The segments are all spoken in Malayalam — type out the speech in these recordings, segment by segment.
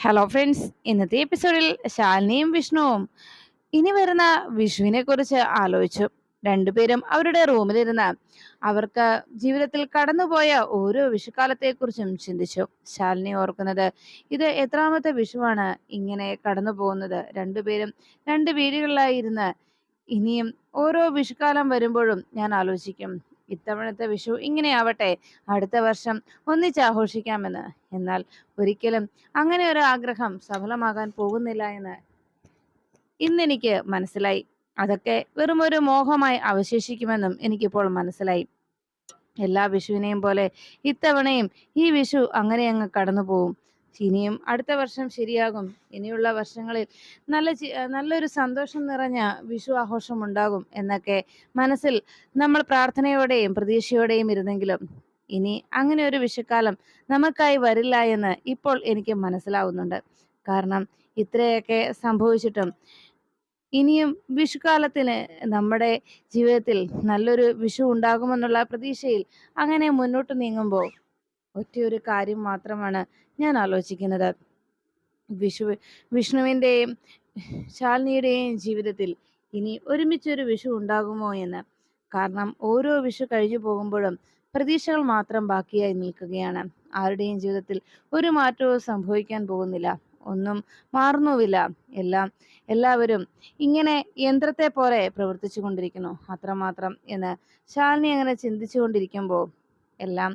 ഹലോ ഫ്രണ്ട്സ് ഇന്നത്തെ എപ്പിസോഡിൽ ശാലിനിയും വിഷ്ണുവും ഇനി വരുന്ന വിഷുവിനെ കുറിച്ച് ആലോചിച്ചു. രണ്ടുപേരും അവരുടെ റൂമിലിരുന്ന് അവർക്ക് ജീവിതത്തിൽ കടന്നുപോയ ഓരോ വിഷുക്കാലത്തെക്കുറിച്ചും ചിന്തിച്ചു. ശാലിനി ഓർക്കുന്നത് ഇത് എത്രാമത്തെ വിഷുവാണ് ഇങ്ങനെ കടന്നു പോകുന്നത് രണ്ടുപേരും രണ്ട് വീടുകളിലായിരുന്ന് ഇനിയും ഓരോ വിഷുക്കാലം വരുമ്പോഴും ഞാൻ ആലോചിക്കും. ഇത്തവണത്തെ വിഷു ഇങ്ങനെയാവട്ടെ. അടുത്ത വർഷം ഒന്നിച്ച് ആഘോഷിക്കാമെന്ന്. എന്നാൽ ഒരിക്കലും അങ്ങനെ ഒരു ആഗ്രഹം സഫലമാകാൻ പോകുന്നില്ല എന്ന് ഇന്നെനിക്ക് മനസ്സിലായി. അതൊക്കെ വെറും ഒരു മോഹമായി അവശേഷിക്കുമെന്നും എനിക്കിപ്പോൾ മനസ്സിലായി. എല്ലാ വിഷുവിനെയും പോലെ ഇത്തവണയും ഈ വിഷു അങ്ങനെ അങ്ങ് കടന്നു പോവും ഇനിയും അടുത്ത വർഷം ശരിയാകും. ഇനിയുള്ള വർഷങ്ങളിൽ നല്ല നല്ലൊരു സന്തോഷം നിറഞ്ഞ വിഷു ആഘോഷം ഉണ്ടാകും എന്നൊക്കെ മനസ്സിൽ നമ്മൾ പ്രാർത്ഥനയോടെയും പ്രതീക്ഷയോടെയും ഇരുന്നെങ്കിലും ഇനി അങ്ങനെ ഒരു വിഷുക്കാലം നമുക്കായി വരില്ല എന്ന് ഇപ്പോൾ എനിക്ക് മനസ്സിലാവുന്നുണ്ട്. കാരണം ഇത്രയൊക്കെ സംഭവിച്ചിട്ടും ഇനിയും വിഷുക്കാലത്തിന് നമ്മുടെ ജീവിതത്തിൽ നല്ലൊരു വിഷു ഉണ്ടാകുമെന്നുള്ള പ്രതീക്ഷയിൽ അങ്ങനെ മുന്നോട്ട് നീങ്ങുമ്പോൾ ഒറ്റയൊരു കാര്യം മാത്രമാണ് ഞാൻ ആലോചിക്കുന്നത്. വിഷു വിഷ്ണുവിന്റെയും ശാലിനിയുടെയും ജീവിതത്തിൽ ഇനി ഒരുമിച്ചൊരു വിഷു ഉണ്ടാകുമോ എന്ന്. കാരണം ഓരോ വിഷു കഴിഞ്ഞു പോകുമ്പോഴും പ്രതീക്ഷകൾ മാത്രം ബാക്കിയായി നിൽക്കുകയാണ്. ആരുടെയും ജീവിതത്തിൽ ഒരു മാറ്റവും സംഭവിക്കാൻ പോകുന്നില്ല. ഒന്നും മാറുന്നുമില്ല. എല്ലാം എല്ലാവരും ഇങ്ങനെ യന്ത്രത്തെ പോലെ പ്രവർത്തിച്ചു കൊണ്ടിരിക്കുന്നു അത്രമാത്രം എന്ന് ശാലിനി അങ്ങനെ ചിന്തിച്ചു കൊണ്ടിരിക്കുമ്പോൾ എല്ലാം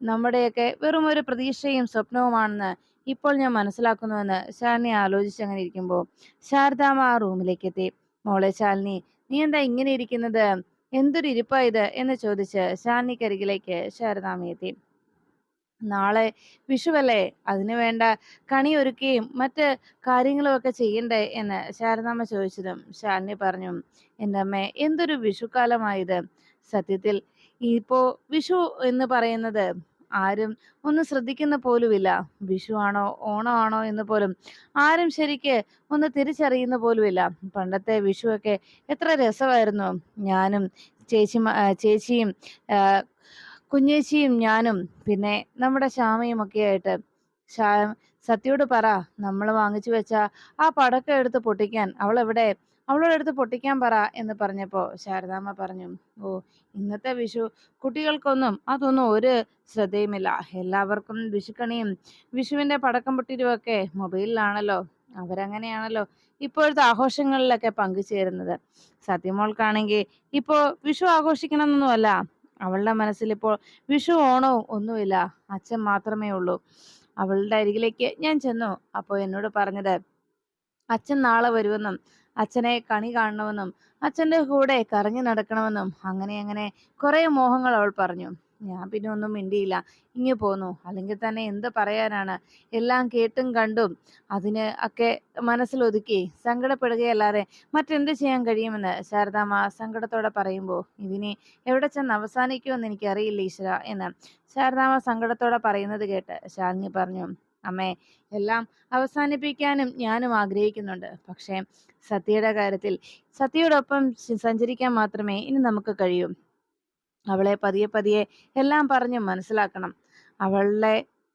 നമ്മുടെയൊക്കെ വെറും ഒരു പ്രതീക്ഷയും സ്വപ്നവുമാണെന്ന് ഇപ്പോൾ ഞാൻ മനസ്സിലാക്കുന്നുവെന്ന് ശാലിനി ആലോചിച്ച് അങ്ങനെ ഇരിക്കുമ്പോൾ ശാരദാമ്മ ആ റൂമിലേക്ക് എത്തി മോളെ ശാലിനി നീ എന്താ ഇങ്ങനെ ഇരിക്കുന്നത്? എന്തൊരു ഇരിപ്പാ ഇത്? എന്ന് ചോദിച്ച് ശാലിനിക്കരികിലേക്ക് ശാരദാമ്മ എത്തി. നാളെ വിഷുവല്ലേ? അതിനു വേണ്ട കണി ഒരുക്കുകയും മറ്റ് കാര്യങ്ങളുമൊക്കെ ചെയ്യണ്ടേ? എന്ന് ശാരദാമ്മ ചോദിച്ചതും ശാലിനി പറഞ്ഞു. എന്റെ അമ്മ എന്തൊരു വിഷുക്കാലമായത് സത്യത്തിൽ ഇപ്പോ വിഷു എന്ന് പറയുന്നത് ആരും ഒന്ന് ശ്രദ്ധിക്കുന്ന പോലുമില്ല. വിഷു ആണോ ഓണമാണോ എന്ന് പോലും ആരും ശരിക്ക് ഒന്ന് തിരിച്ചറിയുന്ന പോലുമില്ല. പണ്ടത്തെ വിഷുവൊക്കെ എത്ര രസമായിരുന്നു. ഞാനും ചേച്ചി ചേച്ചിയും കുഞ്ഞേച്ചിയും ഞാനും പിന്നെ നമ്മുടെ ശ്യാമയും ഒക്കെ ആയിട്ട്. സത്യോട് പറ നമ്മൾ വാങ്ങിച്ചു വെച്ച ആ പടക്കം എടുത്ത് പൊട്ടിക്കാൻ അവൾ എവിടെ അവളോട് എടുത്ത് പൊട്ടിക്കാൻ പറ എന്ന് പറഞ്ഞപ്പോൾ ശാരദാമ്മ പറഞ്ഞു ഓ ഇന്നത്തെ വിഷു കുട്ടികൾക്കൊന്നും അതൊന്നും ഒരു ശ്രദ്ധയുമില്ല. എല്ലാവർക്കും വിഷുക്കണിയും വിഷുവിന്റെ പടക്കം പൊട്ടിരുമൊക്കെ മൊബൈലിലാണല്ലോ അവരങ്ങനെയാണല്ലോ ഇപ്പോഴത്തെ ആഘോഷങ്ങളിലൊക്കെ പങ്കുചേരുന്നത്. സത്യമോൾക്കാണെങ്കിൽ ഇപ്പോ വിഷു ആഘോഷിക്കണമെന്നൊന്നുമല്ല അവളുടെ മനസ്സിൽ ഇപ്പോൾ വിഷു ഓണവും ഒന്നുമില്ല അച്ഛൻ മാത്രമേ ഉള്ളൂ. അവളുടെ അരികിലേക്ക് ഞാൻ ചെന്നു അപ്പോൾ എന്നോട് പറഞ്ഞത് അച്ഛൻ നാളെ വരുമെന്നും അച്ഛനെ കണി കാണണമെന്നും അച്ഛന്റെ കൂടെ കറങ്ങി നടക്കണമെന്നും അങ്ങനെ അങ്ങനെ കുറേ മോഹങ്ങൾ അവൾ പറഞ്ഞു. ഞാൻ പിന്നെ ഒന്നും മിണ്ടിയില്ല. ഇങ്ങു പോന്നു. അല്ലെങ്കിൽ തന്നെ എന്ത് പറയാനാണ്? എല്ലാം കേട്ടും കണ്ടും അതിന് ഒക്കെ മനസ്സിലൊതുക്കി സങ്കടപ്പെടുകയല്ലാതെ മറ്റെന്ത് ചെയ്യാൻ കഴിയുമെന്ന് ശാരദാമ്മ സങ്കടത്തോടെ പറയുമ്പോൾ ഇതിനി എവിടെ ചെന്ന് അവസാനിക്കുമെന്ന് എനിക്കറിയില്ല ഈശ്വര എന്ന് ശാരദാമ്മ സങ്കടത്തോടെ പറയുന്നത് കേട്ട് ശാലിനി പറഞ്ഞു അമ്മേ എല്ലാം അവസാനിപ്പിക്കാനും ഞാനും ആഗ്രഹിക്കുന്നുണ്ട്. പക്ഷേ സത്യയുടെ കാര്യത്തിൽ സത്യയോടൊപ്പം സഞ്ചരിക്കാൻ മാത്രമേ ഇനി നമുക്ക് കഴിയൂ. അവളെ പതിയെ പതിയെ എല്ലാം പറഞ്ഞ് മനസ്സിലാക്കണം. അവളുടെ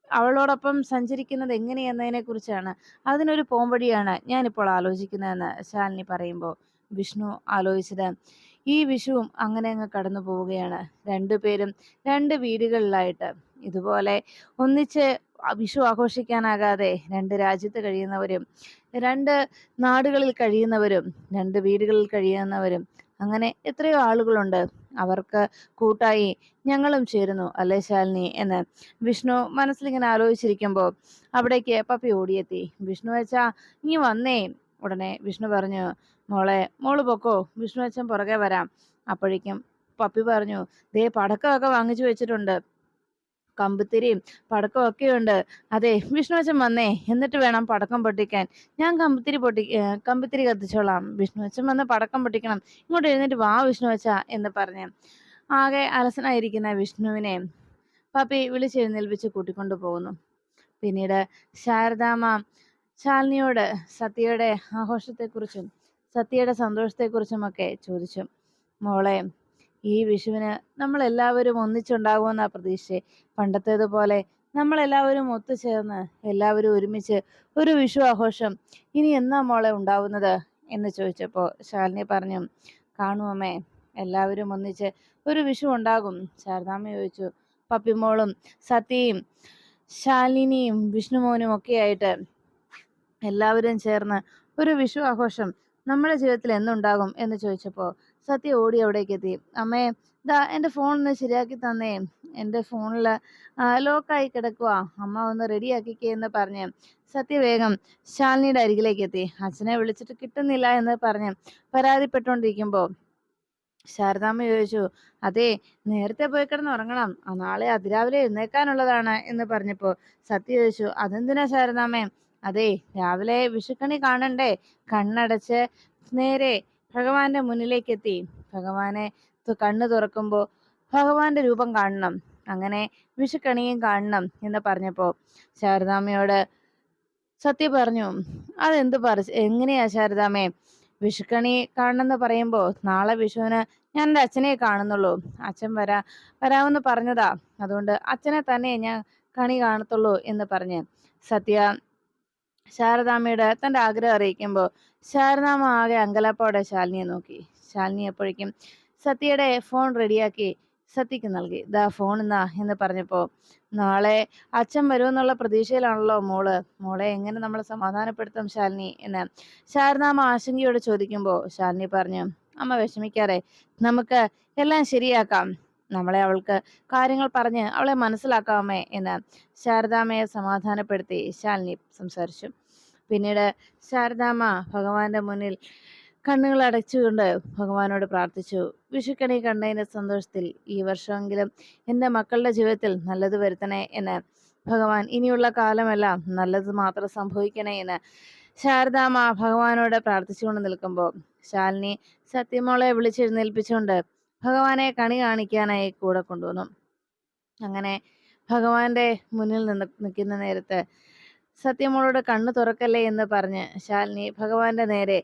അവളോടൊപ്പം സഞ്ചരിക്കുന്നത് എങ്ങനെയെന്നതിനെ കുറിച്ചാണ് അതിനൊരു പോംവഴിയാണ് ഞാനിപ്പോൾ ആലോചിക്കുന്നതെന്ന് ശാലിനി പറയുമ്പോൾ വിഷ്ണു ആലോചിച്ചത്. ഈ വിഷുവും അങ്ങനെ അങ്ങ് കടന്നു പോവുകയാണ് രണ്ടുപേരും രണ്ട് വീടുകളിലായിട്ട്. ഇതുപോലെ ഒന്നിച്ച് വിഷു ആഘോഷിക്കാനാകാതെ രണ്ട് രാജ്യത്ത് കഴിയുന്നവരും രണ്ട് നാടുകളിൽ കഴിയുന്നവരും രണ്ട് വീടുകളിൽ കഴിയുന്നവരും അങ്ങനെ എത്രയോ ആളുകളുണ്ട്. അവർക്ക് കൂട്ടായി ഞങ്ങളും ചേരുന്നു അല്ലേ ശാലിനി എന്ന് വിഷ്ണു മനസ്സിലിങ്ങനെ ആലോചിച്ചിരിക്കുമ്പോൾ അവിടേക്ക് പപ്പി ഓടിയെത്തി. വിഷ്ണു വെച്ചാ നീ വന്നേ. ഉടനെ വിഷ്ണു പറഞ്ഞു മോളെ മോൾ പൊക്കോ. വിഷ്ണു അച്ഛൻ പുറകെ വരാം. അപ്പോഴേക്കും പപ്പി പറഞ്ഞു ദേ പടക്കമൊക്കെ വാങ്ങിച്ചു വെച്ചിട്ടുണ്ട്. കമ്പുത്തിരിയും പടക്കം ഒക്കെ ഉണ്ട് അതെ വിഷ്ണുവച്ചൻ വന്നേ. എന്നിട്ട് വേണം പടക്കം പൊട്ടിക്കാൻ. ഞാൻ കമ്പുത്തിരി പൊട്ടി കമ്പുത്തിരി കത്തിച്ചോളാം. വിഷ്ണുവച്ചൻ വന്ന് പടക്കം പൊട്ടിക്കണം. ഇങ്ങോട്ട് എഴുന്നേറ്റ് വാ വിഷ്ണുവച്ച എന്ന് പറഞ്ഞു. ആകെ അലസനായിരിക്കുന്ന വിഷ്ണുവിനെ പപ്പി വിളിച്ചെഴുന്നേൽപ്പിച്ച് കൂട്ടിക്കൊണ്ടു പോകുന്നു. പിന്നീട് ശാരദാമ്മ ശാലിനിയോട് സത്യയുടെ ആഘോഷത്തെക്കുറിച്ചും സത്യയുടെ സന്തോഷത്തെക്കുറിച്ചുമൊക്കെ ചോദിച്ചു. മോളെ ഈ വിഷുവിന് നമ്മളെല്ലാവരും ഒന്നിച്ചുണ്ടാകുമെന്ന പ്രതീക്ഷ പണ്ടത്തേതുപോലെ നമ്മളെല്ലാവരും ഒത്തുചേർന്ന് എല്ലാവരും ഒരുമിച്ച് ഒരു വിഷു ആഘോഷം ഇനി എന്നാ മോളെ ഉണ്ടാവുന്നത് എന്ന് ചോദിച്ചപ്പോൾ ശാലിനി പറഞ്ഞു കാണുമമ്മേ എല്ലാവരും ഒന്നിച്ച് ഒരു വിഷു ഉണ്ടാകും. ശാരദാമ്മ ചോദിച്ചു പപ്പിമോളും സത്യയും ശാലിനിയും വിഷ്ണുമോനും ഒക്കെ ആയിട്ട് എല്ലാവരും ചേർന്ന് ഒരു വിഷു ആഘോഷം നമ്മുടെ ജീവിതത്തിൽ എന്നുണ്ടാകും? എന്ന് ചോദിച്ചപ്പോൾ സത്യ ഓടി അവിടേക്ക് എത്തി. അമ്മേ ദാ എന്റെ ഫോൺ ഒന്ന് ശരിയാക്കി തന്നേ. എന്റെ ഫോണിൽ ലോക്കായി കിടക്കുക അമ്മ ഒന്ന് റെഡിയാക്കിക്കേ എന്ന് പറഞ്ഞ് സത്യ വേഗം ശാലിനിയുടെ അരികിലേക്ക് എത്തി. അച്ഛനെ വിളിച്ചിട്ട് കിട്ടുന്നില്ല എന്ന് പറഞ്ഞ് പരാതിപ്പെട്ടുകൊണ്ടിരിക്കുമ്പോൾ ശാരദാമ്മ ചോദിച്ചു അതെ നേരത്തെ പോയി കിടന്ന് ഉറങ്ങണം ആ നാളെ അതിരാവിലെ എഴുന്നേക്കാനുള്ളതാണ് എന്ന് പറഞ്ഞപ്പോൾ സത്യ ചോദിച്ചു അതെന്തിനാ ശാരദാമ്മേ? അതെ രാവിലെ വിഷുക്കണി കാണണ്ടേ. കണ്ണടച്ച് നേരെ ഭഗവാന്റെ മുന്നിലേക്ക് എത്തി ഭഗവാനെ കണ്ണു തുറക്കുമ്പോൾ ഭഗവാന്റെ രൂപം കാണണം. അങ്ങനെ വിഷുക്കണിയും കാണണം എന്ന് പറഞ്ഞപ്പോ ശാരദാമയോട് സത്യ പറഞ്ഞു അതെന്ത് പറ എങ്ങനെയാ ശാരദാമ്മേ? വിഷുക്കണി കാണണമെന്ന് പറയുമ്പോൾ നാളെ വിഷുവിന് ഞാൻ എന്റെ അച്ഛനെ കാണുന്നുള്ളൂ. അച്ഛൻ വരാ വരാമെന്ന് പറഞ്ഞതാ. അതുകൊണ്ട് അച്ഛനെ തന്നെ ഞാൻ കണി കാണത്തുള്ളൂ എന്ന് പറഞ്ഞ് സത്യ ശാരദാമ്മയുടെ തന്റെ ആഗ്രഹം അറിയിക്കുമ്പോൾ ശാരദാമ്മ ആകെ അങ്കലാപ്പോടെ ശാലിനിയെ നോക്കി. ശാലിനി അപ്പോഴേക്കും സത്യയുടെ ഫോൺ റെഡിയാക്കി സത്യക്ക് നൽകി. ദാ ഫോൺ എന്നാ എന്ന് പറഞ്ഞപ്പോൾ നാളെ അച്ഛൻ വരുമെന്നുള്ള പ്രതീക്ഷയിലാണല്ലോ മോൾ. മോളെ എങ്ങനെ നമ്മൾ സമാധാനപ്പെടുത്തും ശാലിനി എന്ന് ശാരദാമ്മ ആശങ്കയോട് ചോദിക്കുമ്പോൾ ശാലിനി പറഞ്ഞു അമ്മ വിഷമിക്കാറെ നമുക്ക് എല്ലാം ശരിയാക്കാം. നമ്മളെ അവൾക്ക് കാര്യങ്ങൾ പറഞ്ഞ് അവളെ മനസ്സിലാക്കാമേ എന്ന് ശാരദാമ്മയെ സമാധാനപ്പെടുത്തി ശാലിനി സംസാരിച്ചു. പിന്നീട് ശാരദാമ്മ ഭഗവാന്റെ മുന്നിൽ കണ്ണുകൾ അടച്ചുകൊണ്ട് ഭഗവാനോട് പ്രാർത്ഥിച്ചു. വിഷുക്കണി കണ്ടതിന്റെ സന്തോഷത്തിൽ ഈ വർഷമെങ്കിലും എന്റെ മക്കളുടെ ജീവിതത്തിൽ നല്ലത് വരുത്തണേ എന്ന് ഭഗവാൻ ഇനിയുള്ള കാലമെല്ലാം നല്ലത് മാത്രം സംഭവിക്കണേ എന്ന് ശാരദാമ്മ ഭഗവാനോട് പ്രാർത്ഥിച്ചുകൊണ്ട് നിൽക്കുമ്പോൾ ശാലിനി സത്യമോളെ വിളിച്ചെഴുന്നേൽപ്പിച്ചുകൊണ്ട് ഭഗവാനെ കണി കാണിക്കാനായി കൂടെ കൊണ്ടുവന്നു. അങ്ങനെ ഭഗവാന്റെ മുന്നിൽ നിന്ന് നിൽക്കുന്ന നേരത്ത് സത്യമോളോട് കണ്ണു തുറക്കല്ലേ എന്ന് പറഞ്ഞ് ശാലിനി ഭഗവാന്റെ നേരെ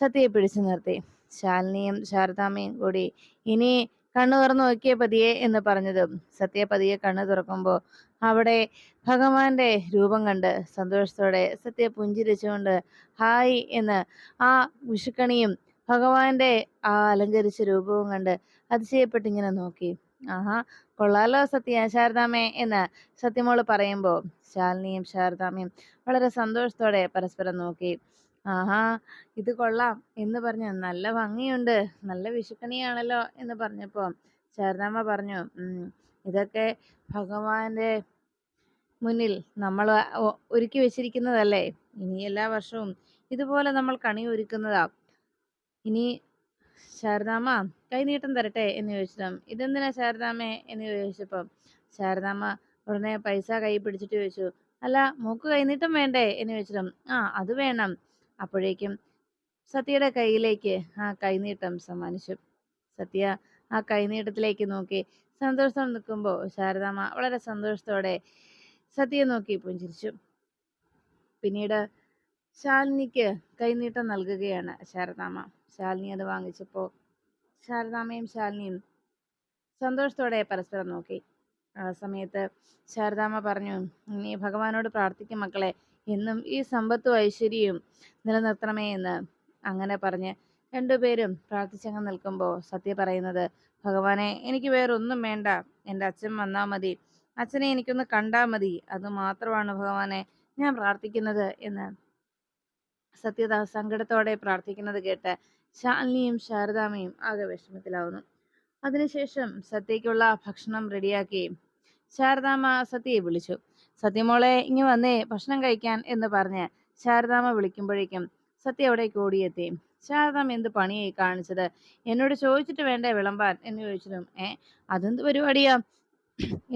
സത്യയെ പിടിച്ചു നിർത്തി. ശാലിനിയും ശാരദാമ്മയും കൂടി ഇനി കണ്ണു തുറന്നു നോക്കിയ പതിയെ എന്ന് പറഞ്ഞതും സത്യ പതിയെ കണ്ണു തുറക്കുമ്പോൾ അവിടെ ഭഗവാന്റെ രൂപം കണ്ട് സന്തോഷത്തോടെ സത്യ പുഞ്ചിരിച്ചുകൊണ്ട് ഹായ് എന്ന് ആ വിഷുക്കണിയും ഭഗവാന്റെ ആ അലങ്കരിച്ച രൂപവും കണ്ട് അതിശയപ്പെട്ടിങ്ങനെ നോക്കി. ആഹാ കൊള്ളാലോ സത്യ ശാരദാമ്മേ എന്ന് സത്യമോൾ പറയുമ്പോൾ ശാലിനിയും ശാരദാമ്മയും വളരെ സന്തോഷത്തോടെ പരസ്പരം നോക്കി. ആഹാ ഇത് കൊള്ളാം എന്ന് പറഞ്ഞു നല്ല ഭംഗിയുണ്ട് നല്ല വിഷുക്കണിയാണല്ലോ എന്ന് പറഞ്ഞപ്പോ ശാരദാമ്മ പറഞ്ഞു ഇതൊക്കെ ഭഗവാന്റെ മുന്നിൽ നമ്മൾ ഒരുക്കി വെച്ചിരിക്കുന്നതല്ലേ? ഇനി എല്ലാ വർഷവും ഇതുപോലെ നമ്മൾ കണി ഒരുക്കുന്നതാ. ഇനി ശാരദാമ്മ കൈനീട്ടം തരട്ടെ എന്ന് ചോദിച്ചതും ഇതെന്തിനാ ശാരദാമ്മേ? എന്ന് ചോദിച്ചപ്പം ശാരദാമ്മ ഉടനെ പൈസ കൈ പിടിച്ചിട്ട് ചോദിച്ചു അല്ല മൂക്ക് കൈനീട്ടം വേണ്ടേ? എന്ന് ചോദിച്ചതും ആ അത് വേണം. അപ്പോഴേക്കും സത്യയുടെ കയ്യിലേക്ക് ആ കൈനീട്ടം സമ്മാനിച്ചു. സത്യ ആ കൈനീട്ടത്തിലേക്ക് നോക്കി സന്തോഷത്തോടെ നിൽക്കുമ്പോൾ ശാരദാമ്മ വളരെ സന്തോഷത്തോടെ സത്യയെ നോക്കി പുഞ്ചിരിച്ചു. പിന്നീട് ശാലിനിക്ക് കൈനീട്ടം നൽകുകയാണ് ശാരദാമ്മ. ശാലിനി അത് വാങ്ങിച്ചപ്പോൾ ശാരദാമ്മയും ശാലിനിയും സന്തോഷത്തോടെ പരസ്പരം നോക്കി. ആ സമയത്ത് ശാരദാമ്മ പറഞ്ഞു നീ ഭഗവാനോട് പ്രാർത്ഥിക്കും മക്കളെ. എന്നും ഈ സമ്പത്തും ഐശ്വര്യവും നിലനിർത്തണമേ എന്ന്. അങ്ങനെ പറഞ്ഞ് രണ്ടുപേരും പ്രാർത്ഥിച്ചങ്ങ് നിൽക്കുമ്പോൾ സത്യ പറയുന്നത് ഭഗവാനെ എനിക്ക് വേറൊന്നും വേണ്ട. എന്റെ അച്ഛൻ വന്നാൽ മതി. അച്ഛനെ എനിക്കൊന്ന് കണ്ടാൽ മതി. അത് മാത്രമാണ് ഭഗവാനെ ഞാൻ പ്രാർത്ഥിക്കുന്നത് എന്ന് സത്യത സങ്കടത്തോടെ പ്രാർത്ഥിക്കുന്നത് കേട്ട് ശാലിനിയും ശാരദാമ്മയും ആകെ വിഷമത്തിലാവുന്നു അതിനുശേഷം സത്യയ്ക്കുള്ള ഭക്ഷണം റെഡിയാക്കി ശാരദാമ്മ സത്യയെ വിളിച്ചു. സത്യമോളെ ഇങ്ങ് വന്നേ ഭക്ഷണം കഴിക്കാൻ എന്ന് പറഞ്ഞ് ശാരദാമ്മ വിളിക്കുമ്പോഴേക്കും സത്യ അവിടെ ഓടിയെത്തി ശാരദാമ്മ എന്ത് പണിയായി കാണിച്ചത്? എന്നോട് ചോദിച്ചിട്ട് വേണ്ടേ വിളമ്പാൻ? എന്ന് ചോദിച്ചതും ഏ അതെന്ത് പരിപാടിയാ?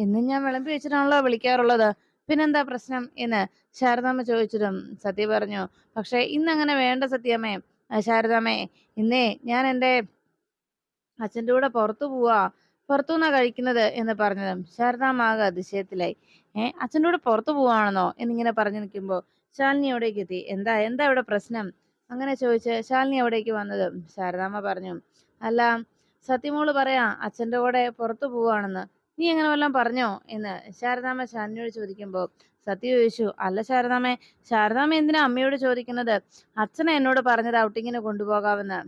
എന്നും ഞാൻ വിളമ്പി വെച്ചിട്ടാണല്ലോ വിളിക്കാറുള്ളത്. പിന്നെന്താ പ്രശ്നം? എന്ന് ശാരദാമ്മ ചോദിച്ചതും സത്യ പറഞ്ഞു പക്ഷെ ഇന്നങ്ങനെ വേണ്ട സത്യാമ്മേ ആ, ശാരദാമ്മേ ഇന്നേ ഞാൻ എന്റെ അച്ഛന്റെ കൂടെ പുറത്തു പോവാ. പുറത്തുനിന്നാ കഴിക്കുന്നത് എന്ന് പറഞ്ഞതും ശാരദാമ ആകെ അതിശയത്തിലായി. ഏ അച്ഛന്റെ കൂടെ പുറത്തു പോവാണെന്നോ എന്നിങ്ങനെ പറഞ്ഞു നിൽക്കുമ്പോൾ ശാലിനി എവിടേക്ക് എത്തി? എന്താ എന്താ ഇവിടെ പ്രശ്നം? അങ്ങനെ ചോദിച്ച് ശാലിനി എവിടേക്ക് വന്നതും? ശാരദാമ്മ പറഞ്ഞു അല്ല സത്യമോൾ പറയാ അച്ഛന്റെ കൂടെ പുറത്തു പോവാണെന്ന്. നീ അങ്ങനെ വല്ലതും പറഞ്ഞോ എന്ന് ശാരദാമ്മ ശാലിനിയോട് ചോദിക്കുമ്പോൾ സത്യ ചോദിച്ചു അല്ല ശാരദാമ്മേ ശാരദാമ്മ എന്തിനാ അമ്മയോട് ചോദിക്കുന്നത്? അച്ഛനെ എന്നോട് പറഞ്ഞത് ഔട്ടിങ്ങിന് കൊണ്ടുപോകാമെന്ന്.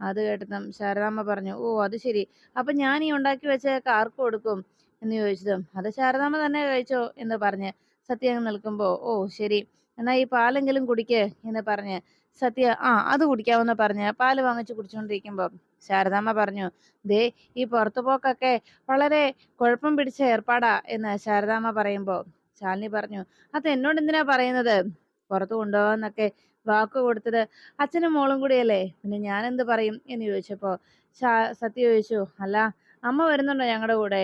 അത് കേട്ടതും ശാരദാമ്മ പറഞ്ഞു ഓ അത് ശരി. അപ്പൊ ഞാൻ ഈ ഉണ്ടാക്കി വെച്ച ആർക്ക് കൊടുക്കും? എന്ന് ചോദിച്ചതും അത് ശാരദാമ്മ തന്നെ കഴിച്ചോ? എന്ന് പറഞ്ഞ് സത്യ നിൽക്കുമ്പോ ഓ ശരി. എന്നാ ഈ പാലെങ്കിലും കുടിക്ക് എന്ന് പറഞ്ഞ് സത്യ ആ അത് കുടിക്കാമെന്ന് പറഞ്ഞ് പാൽ വാങ്ങിച്ച് കുടിച്ചുകൊണ്ടിരിക്കുമ്പോൾ ശാരദാമ്മ പറഞ്ഞു ദേ ഈ പുറത്തുപോക്കൊക്കെ വളരെ കുഴപ്പം പിടിച്ച ഏർപ്പാടാ എന്ന് ശാരദാമ്മ പറയുമ്പോൾ ശാലിനി പറഞ്ഞു അത് എന്നോട് എന്തിനാ പറയുന്നത്? പുറത്തു കൊണ്ടുപോകാന്നൊക്കെ വാക്ക് കൊടുത്തത് അച്ഛനും മോളും കൂടിയല്ലേ? പിന്നെ ഞാൻ എന്ത് പറയും? എന്ന് ചോദിച്ചപ്പോ ശാ സത്യ ചോദിച്ചു. അല്ല അമ്മ വരുന്നുണ്ടോ ഞങ്ങളുടെ കൂടെ?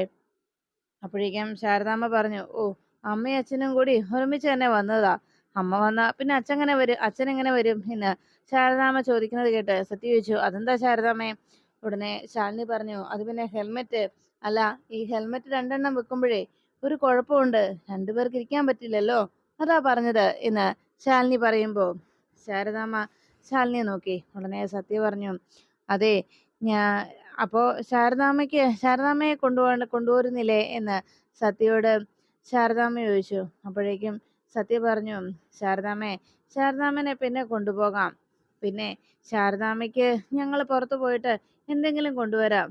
അപ്പോഴേക്കും ശാരദാമ്മ പറഞ്ഞു ഓ അമ്മയും അച്ഛനും കൂടി ഒരുമിച്ച് തന്നെ വന്നതാ. അമ്മ വന്ന പിന്നെ അച്ഛൻ എങ്ങനെ വരും അച്ഛൻ എങ്ങനെ വരും? എന്ന് ശാരദാമ്മ ചോദിക്കുന്നത് കേട്ട് സത്യ ചോദിച്ചു അതെന്താ ശാരദാമ്മേ? ഉടനെ ശാലിനി പറഞ്ഞു അത് പിന്നെ ഹെൽമെറ്റ്. അല്ല ഈ ഹെൽമെറ്റ് രണ്ടെണ്ണം വെക്കുമ്പോഴേ ഒരു കുഴപ്പമുണ്ട്. രണ്ടുപേർക്ക് ഇരിക്കാൻ പറ്റില്ലല്ലോ. അതാ പറഞ്ഞത് എന്ന് ശാലിനി പറയുമ്പോ ശാരദാമ്മ ശാലിനിയെ നോക്കി. ഉടനെ സത്യ പറഞ്ഞു അതെ ഞാ അപ്പോൾ ശാരദാമ്മയ്ക്ക് ശാരദാമ്മയെ കൊണ്ടുപോകണ്ട കൊണ്ടുപോരുന്നില്ലേ എന്ന് സത്യയോട് ശാരദാമ്മ ചോദിച്ചു. അപ്പോഴേക്കും സത്യ പറഞ്ഞു ശാരദാമ്മ ശാരദാമ്മനെ പിന്നെ കൊണ്ടുപോകാം. പിന്നെ ശാരദാമ്മയ്ക്ക് ഞങ്ങൾ പുറത്തു പോയിട്ട് എന്തെങ്കിലും കൊണ്ടുവരാം.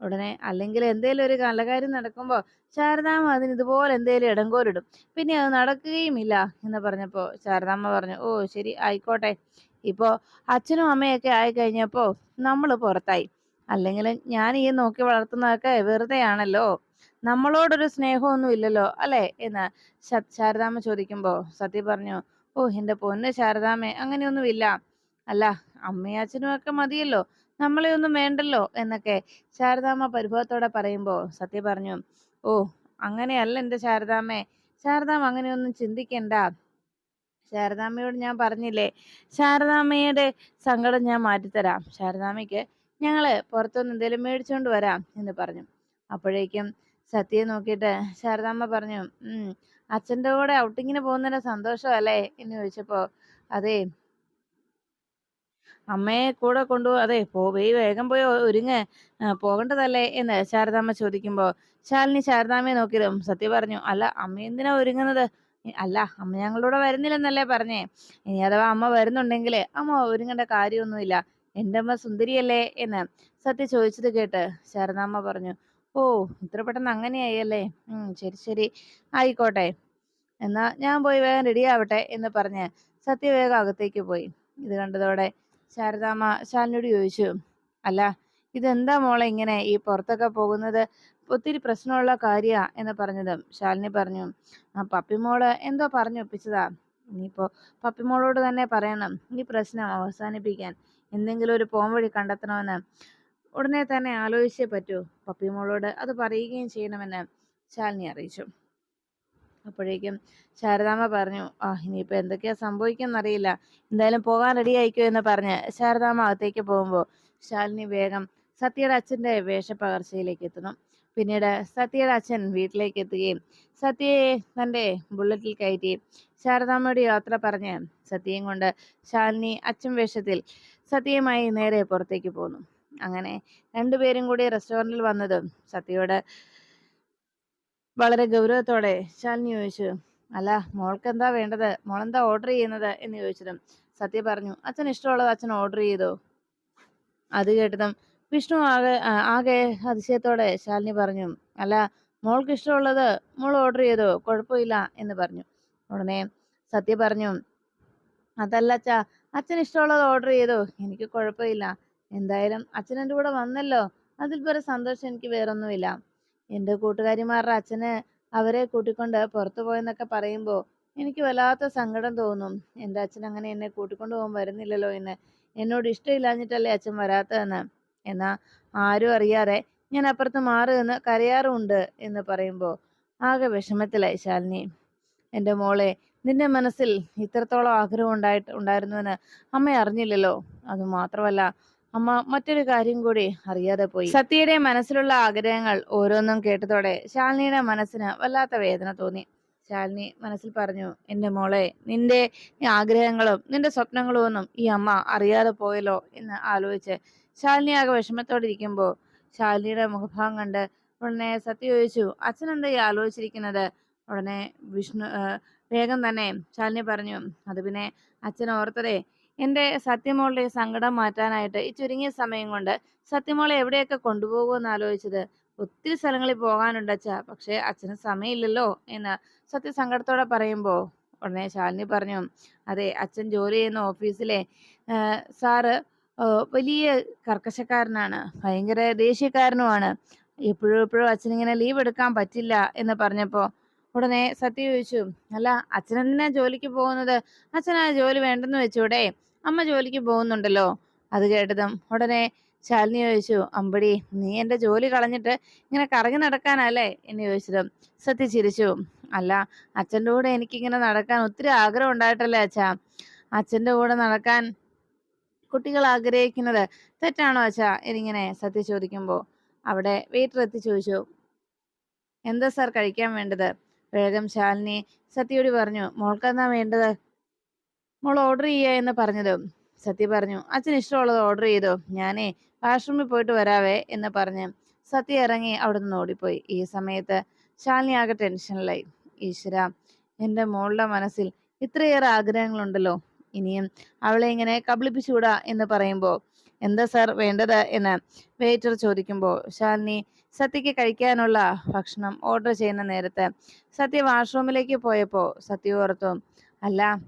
ഉടനെ അല്ലെങ്കിൽ എന്തേലും ഒരു കലകാര്യം നടക്കുമ്പോ നടക്കുമ്പോൾ ശാരദാമ്മ അതിന് ഇതുപോലെ എന്തേലും ഇടങ്കോലിടും പിന്നെ അത് നടക്കുകയും ഇല്ല എന്ന് പറഞ്ഞപ്പോ ശാരദാമ്മ പറഞ്ഞു ഓ ശരി ആയിക്കോട്ടെ. ഇപ്പോ അച്ഛനും അമ്മയൊക്കെ ആയി കഴിഞ്ഞപ്പോ നമ്മൾ പുറത്തായി. അല്ലെങ്കിൽ ഞാൻ ഈ നോക്കി വളർത്തുന്നതൊക്കെ വെറുതെയാണല്ലോ നമ്മളോടൊരു സ്നേഹമൊന്നും ഇല്ലല്ലോ അല്ലെ? എന്ന് ശാരദാമ്മ ചോദിക്കുമ്പോ സത്യ പറഞ്ഞു ഓ എന്റെ പൊന്ന് ശാരദാമ്മേ അങ്ങനെയൊന്നുമില്ല. അല്ല അമ്മയും അച്ഛനും ഒക്കെ മതിയല്ലോ. നമ്മളെ ഒന്നും വേണ്ടല്ലോ എന്നൊക്കെ ശാരദാമ്മ പരിഭവത്തോടെ പറയുമ്പോൾ സത്യ പറഞ്ഞു ഓ അങ്ങനെയല്ല എന്റെ ശാരദാമ്മേ ശാരദാമ്മ അങ്ങനെയൊന്നും ചിന്തിക്കണ്ട. ശാരദാമ്മയോട് ഞാൻ പറഞ്ഞില്ലേ ശാരദാമ്മയുടെ സങ്കടം ഞാൻ മാറ്റിത്തരാം. ശാരദാമ്മയ്ക്ക് ഞങ്ങൾ പുറത്തുനിന്ന് എന്തെങ്കിലും മേടിച്ചോണ്ട് വരാം എന്ന് പറഞ്ഞു. അപ്പോഴേക്കും സത്യയെ നോക്കിയിട്ട് ശാരദാമ്മ പറഞ്ഞു ഉം അച്ഛന്റെ കൂടെ ഔട്ടിങ്ങിന് പോകുന്നതിന്റെ സന്തോഷമല്ലേ? എന്ന് ചോദിച്ചപ്പോൾ അതെ അമ്മയെ കൂടെ കൊണ്ടുപോ അതെ പോയി വേഗം പോയി ഒരുങ്ങ്. പോകേണ്ടതല്ലേ എന്ന് ശാരദാമ്മ ചോദിക്കുമ്പോ. ശാലിനി ശാരദാമ്മയെ നോക്കിയതും സത്യ പറഞ്ഞു അല്ല അമ്മ എന്തിനാ ഒരുങ്ങുന്നത്? അല്ല അമ്മ ഞങ്ങളുടെ വരുന്നില്ലെന്നല്ലേ പറഞ്ഞേ. ഇനി അഥവാ അമ്മ വരുന്നുണ്ടെങ്കിൽ അമ്മ ഒരുങ്ങേണ്ട കാര്യമൊന്നുമില്ല. എന്റെ അമ്മ സുന്ദരിയല്ലേ എന്ന് സത്യ ചോദിച്ചത് കേട്ട് ശാരദാമ്മ പറഞ്ഞു ഓ ഇത്ര പെട്ടെന്ന് അങ്ങനെയായല്ലേ? ഉം ശരി ശരി ആയിക്കോട്ടെ. എന്നാ ഞാൻ പോയി വേഗം റെഡി ആവട്ടെ എന്ന് പറഞ്ഞ് സത്യ വേഗം അകത്തേക്ക് പോയി. ഇത് കണ്ടതോടെ ശാരദാമ്മ ശാലിനോട് ചോദിച്ചു അല്ല ഇതെന്താ മോളെ ഇങ്ങനെ ഈ പുറത്തൊക്കെ പോകുന്നത്? ഒത്തിരി പ്രശ്നമുള്ള കാര്യാ എന്ന് പറഞ്ഞതും. ശാലിനി പറഞ്ഞു ആ പപ്പിമോൾ എന്തോ പറഞ്ഞു ഒപ്പിച്ചതാ. ഇനിയിപ്പോ പപ്പിമോളോട് തന്നെ പറയണം ഈ പ്രശ്നം അവസാനിപ്പിക്കാൻ. എന്തെങ്കിലും ഒരു പോംവഴി കണ്ടെത്തണമെന്ന്. ഉടനെ തന്നെ ആലോചിച്ചേ പറ്റൂ. പപ്പിമോളോട് അത് പറയുകയും ചെയ്യണമെന്ന് ശാലിനി അറിയിച്ചു. അപ്പോഴേക്കും ശാരദാമ്മ പറഞ്ഞു ആ ഇനിയിപ്പോ എന്തൊക്കെയാ സംഭവിക്കുന്നറിയില്ല എന്തായാലും പോകാൻ റെഡി ആയിക്കോ എന്ന് പറഞ്ഞ് ശാരദാമ്മ അകത്തേക്ക് പോകുമ്പോൾ ശാലിനി വേഗം സത്യയുടെ അച്ഛന്റെ വേഷപ്പകർച്ചയിലേക്ക് എത്തുന്നു. പിന്നീട് സത്യയുടെ അച്ഛൻ വീട്ടിലേക്ക് എത്തുകയും സത്യയെ തന്റെ ബുള്ളറ്റിൽ കയറ്റി ശാരദാമ്മയുടെ യാത്ര പറഞ്ഞ് സത്യയും കൊണ്ട് ശാലിനി അച്ഛൻ വേഷത്തിൽ സത്യയുമായി നേരെ പുറത്തേക്ക് പോന്നു. അങ്ങനെ രണ്ടുപേരും കൂടി റെസ്റ്റോറന്റിൽ വന്നതും സത്യയോട് വളരെ ഗൗരവത്തോടെ ശാലിനി ചോദിച്ചു അല്ല മോൾക്ക് എന്താ വേണ്ടത്? മോളെന്താ ഓർഡർ ചെയ്യുന്നത്? എന്ന് ചോദിച്ചതും സത്യ പറഞ്ഞു അച്ഛൻ ഇഷ്ടമുള്ളത് അച്ഛൻ ഓർഡർ ചെയ്തോ? അത് കേട്ടതും വിഷ്ണു ആകെ ആകെ അതിശയത്തോടെ ശാലിനി പറഞ്ഞു അല്ല മോൾക്ക് ഇഷ്ടമുള്ളത് മോൾ ഓർഡർ ചെയ്തോ? കുഴപ്പമില്ല എന്ന് പറഞ്ഞു. ഉടനെ സത്യ പറഞ്ഞു അതല്ല അച്ഛാ അച്ഛൻ ഇഷ്ടമുള്ളത് ഓർഡർ ചെയ്തോ? എനിക്ക് കുഴപ്പമില്ല. എന്തായാലും അച്ഛൻ എന്റെ കൂടെ വന്നല്ലോ. അതിൽ വേറെ സന്തോഷം എനിക്ക് വേറൊന്നുമില്ല. എന്റെ കൂട്ടുകാരിമാരുടെ അച്ഛന് അവരെ കൂട്ടിക്കൊണ്ട് പുറത്തു പോയെന്നൊക്കെ പറയുമ്പോൾ എനിക്ക് വല്ലാത്ത സങ്കടം തോന്നും. എന്റെ അച്ഛൻ അങ്ങനെ എന്നെ കൂട്ടിക്കൊണ്ട് പോകാൻ വരുന്നില്ലല്ലോ എന്ന്. എന്നോട് ഇഷ്ടമില്ലാഞ്ഞിട്ടല്ലേ അച്ഛൻ വരാത്തതെന്ന്. എന്നാ ആരും അറിയാതെ ഞാൻ അപ്പുറത്ത് മാറി നിന്ന് കരയാറുമുണ്ട് എന്ന് പറയുമ്പോൾ ആകെ വിഷമത്തിലായി ശാലിനി. എന്റെ മോളെ നിന്റെ മനസ്സിൽ ഇത്രത്തോളം ആഗ്രഹം ഉണ്ടായിട്ട് ഉണ്ടായിരുന്നുവെന്ന് അമ്മ അറിഞ്ഞില്ലല്ലോ. അത് മാത്രമല്ല അമ്മ മറ്റൊരു കാര്യം കൂടി അറിയാതെ പോയി. സത്യയുടെ മനസ്സിലുള്ള ആഗ്രഹങ്ങൾ ഓരോന്നും കേട്ടതോടെ ശാലിനിയുടെ മനസ്സിന് വല്ലാത്ത വേദന തോന്നി. ശാലിനി മനസ്സിൽ പറഞ്ഞു എന്റെ മോളെ നിന്റെ ആഗ്രഹങ്ങളും നിന്റെ സ്വപ്നങ്ങളും ഒന്നും ഈ അമ്മ അറിയാതെ പോയല്ലോ? എന്ന് ആലോചിച്ച് ശാലിനി ആകെ വിഷമത്തോടെ ഇരിക്കുമ്പോൾ ശാലിനിയുടെ മുഖഭാവം കണ്ട് ഉടനെ സത്യ ചോദിച്ചു അച്ഛൻ എന്താ ഈ ആലോചിച്ചിരിക്കുന്നത്? ഉടനെ വിഷ്ണു വേഗം തന്നെ ശാലിനി പറഞ്ഞു അത് പിന്നെ അച്ഛൻ ഓർത്തതേ എന്റെ സത്യമോളുടെ സങ്കടം മാറ്റാനായിട്ട് ഈ ചുരുങ്ങിയ സമയം കൊണ്ട് സത്യമോളെ എവിടെയൊക്കെ കൊണ്ടുപോകുമെന്ന് ആലോചിച്ചത്? ഒത്തിരി സ്ഥലങ്ങളിൽ പോകാനുണ്ട് അച്ഛാ. പക്ഷേ അച്ഛന് സമയമില്ലല്ലോ എന്ന് സത്യസങ്കടത്തോടെ പറയുമ്പോൾ ഉടനെ ശാലിനി പറഞ്ഞു അതെ അച്ഛൻ ജോലി ചെയ്യുന്ന ഓഫീസിലെ സാറ് വലിയ കർക്കശക്കാരനാണ്. ഭയങ്കര ദേഷ്യക്കാരനുമാണ്. എപ്പോഴും എപ്പോഴും അച്ഛനിങ്ങനെ ലീവ് എടുക്കാൻ പറ്റില്ല എന്ന് പറഞ്ഞപ്പോൾ ഉടനെ സത്യ ചോദിച്ചു അല്ല അച്ഛനെന്തിനാ ജോലിക്ക് പോകുന്നത്? അച്ഛനാ ജോലി വേണ്ടെന്ന് വെച്ചൂടെ? അമ്മ ജോലിക്ക് പോകുന്നുണ്ടല്ലോ? അത് കേട്ടതും ഉടനെ ശാലിനി ചോദിച്ചു അമ്പടി നീ എന്റെ ജോലി കളഞ്ഞിട്ട് ഇങ്ങനെ കറങ്ങി നടക്കാനല്ലേ? എന്ന് ചോദിച്ചതും സത്യ ചിരിച്ചു അല്ല അച്ഛന്റെ കൂടെ എനിക്കിങ്ങനെ നടക്കാൻ ഒത്തിരി ആഗ്രഹം ഉണ്ടായിട്ടല്ലേ അച്ഛാ? അച്ഛന്റെ കൂടെ നടക്കാൻ കുട്ടികൾ ആഗ്രഹിക്കുന്നത് തെറ്റാണോ അച്ഛാ? എന്നിങ്ങനെ സത്യ ചോദിക്കുമ്പോൾ അവിടെ വെയിറ്റർ എത്തി ചോദിച്ചു എന്താ സാർ കഴിക്കാൻ വേണ്ടത്? വേഗം ശാലിനി സത്യയോട് പറഞ്ഞു മോൾക്കെന്താ വേണ്ടത്? മോൾ ഓർഡർ ചെയ്യുക എന്ന് പറഞ്ഞത്. സത്യ പറഞ്ഞു അച്ഛൻ ഇഷ്ടമുള്ളത് ഓർഡർ ചെയ്തോ? ഞാനേ വാഷ്റൂമിൽ പോയിട്ട് വരാവേ എന്ന് പറഞ്ഞ് സത്യ ഇറങ്ങി അവിടെ നിന്ന് ഓടിപ്പോയി. ഈ സമയത്ത് ശാലിനി ആകെ ടെൻഷനിലായി. ഈശ്വര എന്റെ മോളുടെ മനസ്സിൽ ഇത്രയേറെ ആഗ്രഹങ്ങളുണ്ടല്ലോ. ഇനിയും അവളെ ഇങ്ങനെ കബളിപ്പിച്ചുകൂടാ എന്ന് പറയുമ്പോൾ എന്താ സാർ വേണ്ടത്? എന്ന് വെയിറ്റർ ചോദിക്കുമ്പോൾ ശാലിനി സത്യക്ക് കഴിക്കാനുള്ള ഭക്ഷണം ഓർഡർ ചെയ്യുന്ന നേരത്തെ സത്യ വാഷ്റൂമിലേക്ക് പോയപ്പോൾ സത്യ ഓർത്തു അല്ല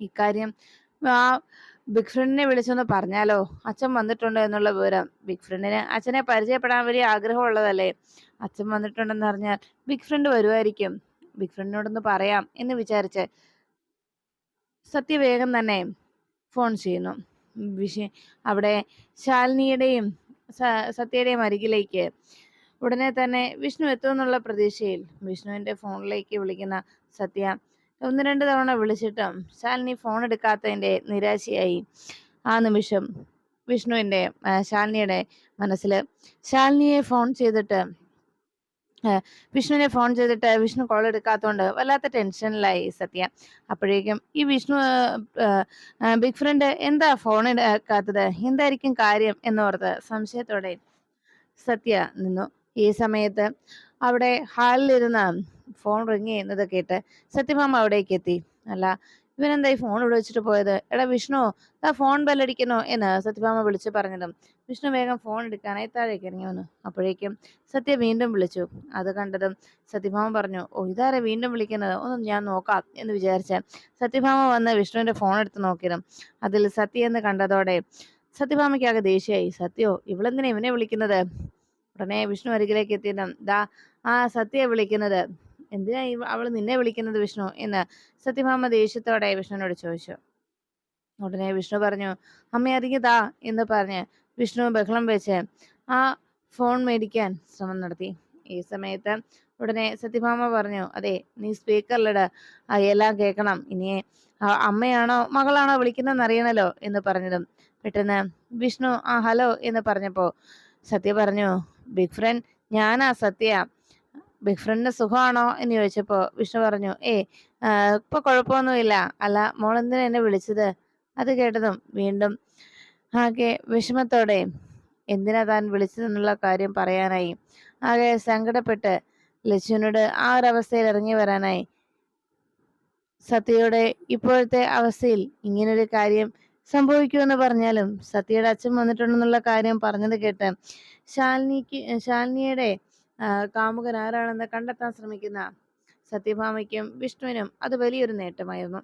ഇക്കാര്യം ആ ബിഗ് ഫ്രണ്ടിനെ വിളിച്ചൊന്ന് പറഞ്ഞാലോ? അച്ഛൻ വന്നിട്ടുണ്ട് എന്നുള്ള വിവരം. ബിഗ് ഫ്രണ്ടിന് അച്ഛനെ പരിചയപ്പെടാൻ വലിയ ആഗ്രഹമുള്ളതല്ലേ? അച്ഛൻ വന്നിട്ടുണ്ടെന്ന് പറഞ്ഞാൽ ബിഗ് ഫ്രണ്ട് വരുമായിരിക്കും. ബിഗ് ഫ്രണ്ടിനോടൊന്ന് പറയാം എന്ന് വിചാരിച്ച് സത്യ വേഗം തന്നെ ഫോൺ ചെയ്യുന്നു. വിഷ അവിടെ ശാലിനിയുടെയും സത്യയുടെയും അരികിലേക്ക് ഉടനെ തന്നെ വിഷ്ണു എത്തുമെന്നുള്ള പ്രതീക്ഷയിൽ വിഷ്ണുവിന്റെ ഫോണിലേക്ക് വിളിക്കുന്ന സത്യ ഒന്ന് രണ്ട് തവണ വിളിച്ചിട്ടും ശാലിനി ഫോൺ എടുക്കാത്തതിന്റെ നിരാശയായി. ആ നിമിഷം വിഷ്ണുവിന്റെ ശാലിനിയുടെ മനസ്സിൽ ശാലിനിയെ ഫോൺ ചെയ്തിട്ട് വിഷ്ണുവിനെ ഫോൺ ചെയ്തിട്ട് വിഷ്ണു കോൾ എടുക്കാത്തതുകൊണ്ട് വല്ലാത്ത ടെൻഷനിലായി സത്യ. അപ്പോഴേക്കും ഈ വിഷ്ണു ബിഗ് ഫ്രണ്ട് എന്താ ഫോൺ എടുക്കാത്തത്? എന്തായിരിക്കും കാര്യം എന്നോർത്ത് സംശയത്തോടെ സത്യ നിന്നു. ഈ സമയത്ത് അവിടെ ഹാളിലിരുന്ന് ഫോൺ റിങ് ചെയ്യുന്നത് കേട്ട് സത്യഭാമ അവിടേക്ക് എത്തി അല്ല ഇവനെന്താ ഈ ഫോൺ ഇവിടെ വെച്ചിട്ട് പോയത്? എടാ വിഷ്ണു ആ ഫോൺ ബെല്ലടിക്കണോ എന്ന് സത്യഭാമ വിളിച്ച് പറഞ്ഞതും. വിഷ്ണു വേഗം ഫോൺ എടുക്കാനായി താഴേക്ക് ഇറങ്ങി വന്നു. അപ്പോഴേക്കും സത്യ വീണ്ടും വിളിച്ചു. അത് കണ്ടതും സത്യഭാമ പറഞ്ഞു ഓ ഇതാരെ വീണ്ടും വിളിക്കുന്നത്? ഒന്നും ഞാൻ നോക്കാം എന്ന് വിചാരിച്ച സത്യഭാമ വന്ന് വിഷ്ണുവിന്റെ ഫോൺ എടുത്ത് നോക്കിയതും. അതിൽ സത്യ എന്ന് കണ്ടതോടെ സത്യഭാമയ്ക്കാകെ ദേഷ്യമായി. സത്യോ ഇവളെന്തിനാ ഇവനെ വിളിക്കുന്നത്? ഉടനെ വിഷ്ണു അരികിലേക്ക് എത്തിയതും ദാ ആ സത്യ വിളിക്കുന്നത്. എന്തിനാ അവൾ നിന്നെ വിളിക്കുന്നത് വിഷ്ണു? എന്ന് സത്യഭാമ ദേഷ്യത്തോടെ വിഷ്ണുവിനോട് ചോദിച്ചു. ഉടനെ വിഷ്ണു പറഞ്ഞു അമ്മ അറിഞ്ഞതാ എന്ന് പറഞ്ഞ് വിഷ്ണു ബഹളം വെച്ച് ആ ഫോൺ മേടിക്കാൻ ശ്രമം നടത്തി. ഈ സമയത്ത് ഉടനെ സത്യഭാമ പറഞ്ഞു അതെ നീ സ്പീക്കറിലിട. എല്ലാം കേൾക്കണം. ഇനി അമ്മയാണോ മകളാണോ വിളിക്കുന്നതെന്ന് അറിയണല്ലോ എന്ന് പറഞ്ഞതും പെട്ടെന്ന് വിഷ്ണു ആ ഹലോ എന്ന് പറഞ്ഞപ്പോ സത്യ പറഞ്ഞു ബിഗ് ഫ്രണ്ട് ഞാനാ സത്യ. ബിഗ് ഫ്രണ്ടിന് സുഖമാണോ എന്ന് ചോദിച്ചപ്പോ വിഷ്ണു പറഞ്ഞു ഏ ഇപ്പൊ കുഴപ്പമൊന്നുമില്ല. അല്ല മോൾ എന്തിനാ എന്നെ വിളിച്ചത്? അത് കേട്ടതും വീണ്ടും ആകെ വിഷമത്തോടെ എന്തിനാ താൻ വിളിച്ചതെന്നുള്ള കാര്യം പറയാനായി? ആകെ സങ്കടപ്പെട്ട് ലച്ചുവിനോട് ആ ഒരു അവസ്ഥയിൽ ഇറങ്ങി വരാനായി. സത്യയുടെ ഇപ്പോഴത്തെ അവസ്ഥയിൽ ഇങ്ങനൊരു കാര്യം സംഭവിക്കുമെന്ന് പറഞ്ഞാലും സത്യയുടെ അച്ഛൻ വന്നിട്ടുണ്ടെന്നുള്ള കാര്യം പറഞ്ഞത് കേട്ട് ശാലിനിക്ക് ശാലിനിയുടെ കാമുകൻ ആരാണെന്ന് കണ്ടെത്താൻ ശ്രമിക്കുന്ന സത്യഭാമയ്ക്കും വിഷ്ണുവിനും അത് വലിയൊരു നേട്ടമായിരുന്നു.